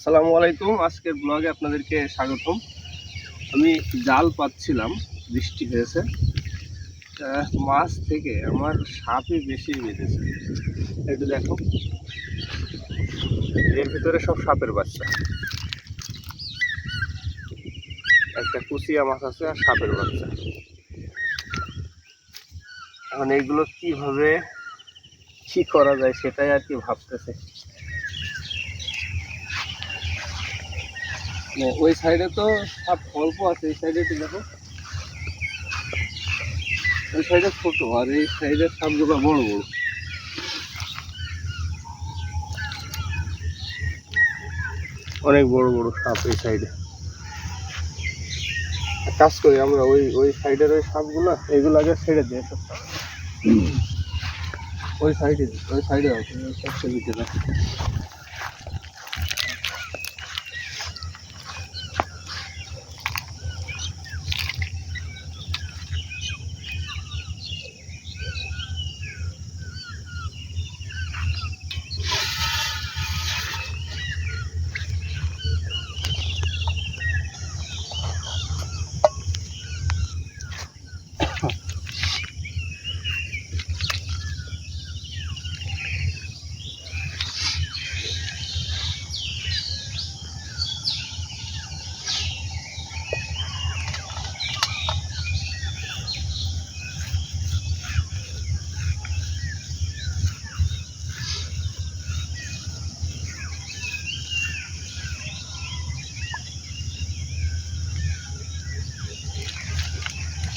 আসসালামু আলাইকুম। আজকের ব্লগে আপনাদেরকে স্বাগতম। আমি জাল পাচ্ছিলাম, বৃষ্টি হয়েছে। মাছ থেকে আমার সাপই বেশি বেঁধেছে। একটু দেখো, এর ভিতরে সব সাপের বাচ্চা। একটা কুচিয়া মাছ আছে আর সাপের বাচ্চা। এখন এইগুলো কীভাবে কি করা যায় সেটাই আর কি ভাবতেছে। ওই সাইডে তো সাপ অল্প আছে, এই সাইডে একটু দেখো। ওই সাইডে ছোট আর এই সাইডের সাপগুলো বড় বড়। অনেক বড় বড় সাপ এই সাইডে কাজ করি আমরা, ওই ওই সাইডের ওই সাপগুলো, এগুলো আগে ছেড়ে দিই সব ওই সাইডে ওই সাইডে আছে ওই সাইডে ভিতরে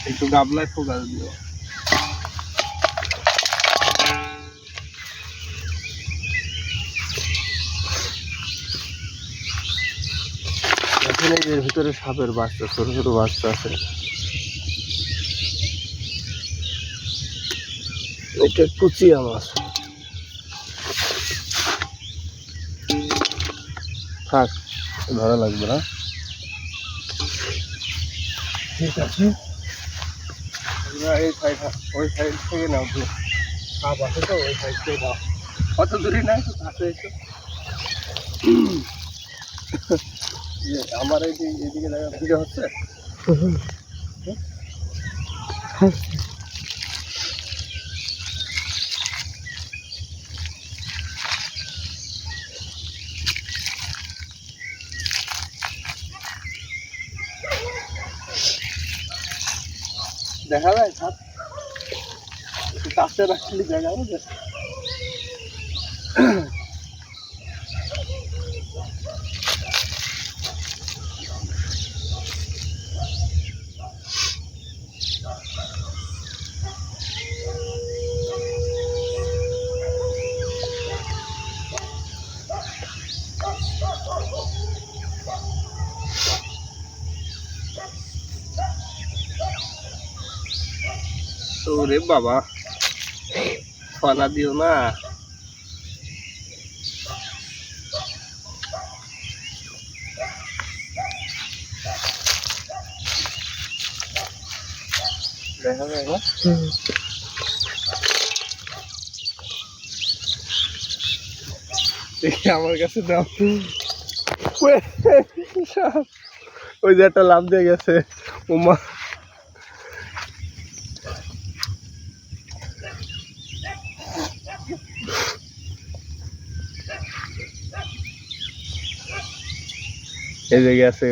একটু গাবলায় ফোকাস দিও। এখানে যে এর ভিতরে সাপের বাচ্চা ছোট ছোট বাচ্চা আছে। এটা কুচিয়া মাছ থাক ধরা লাগবে না। ঠিক আছে। তোমরা এই সাইড ওই সাইড থেকে নাও তো সাপ আছে তো ওই সাইড থেকে নাও। কত দূরে না একটু কাছে এসো। ইয়ে, আমার এই এদিকে এইদিকে জায়গা ভিড় হচ্ছে? দেখা যায় সাপ কাছে রাখলে জায়গা বুঝে ওরে বাবা ফালা দিও না। দেখা যায় না দেখি আমার কাছে সাপ। ওই যে একটা লাভ দিয়ে গেছে। উমা এই জায়গায় আছে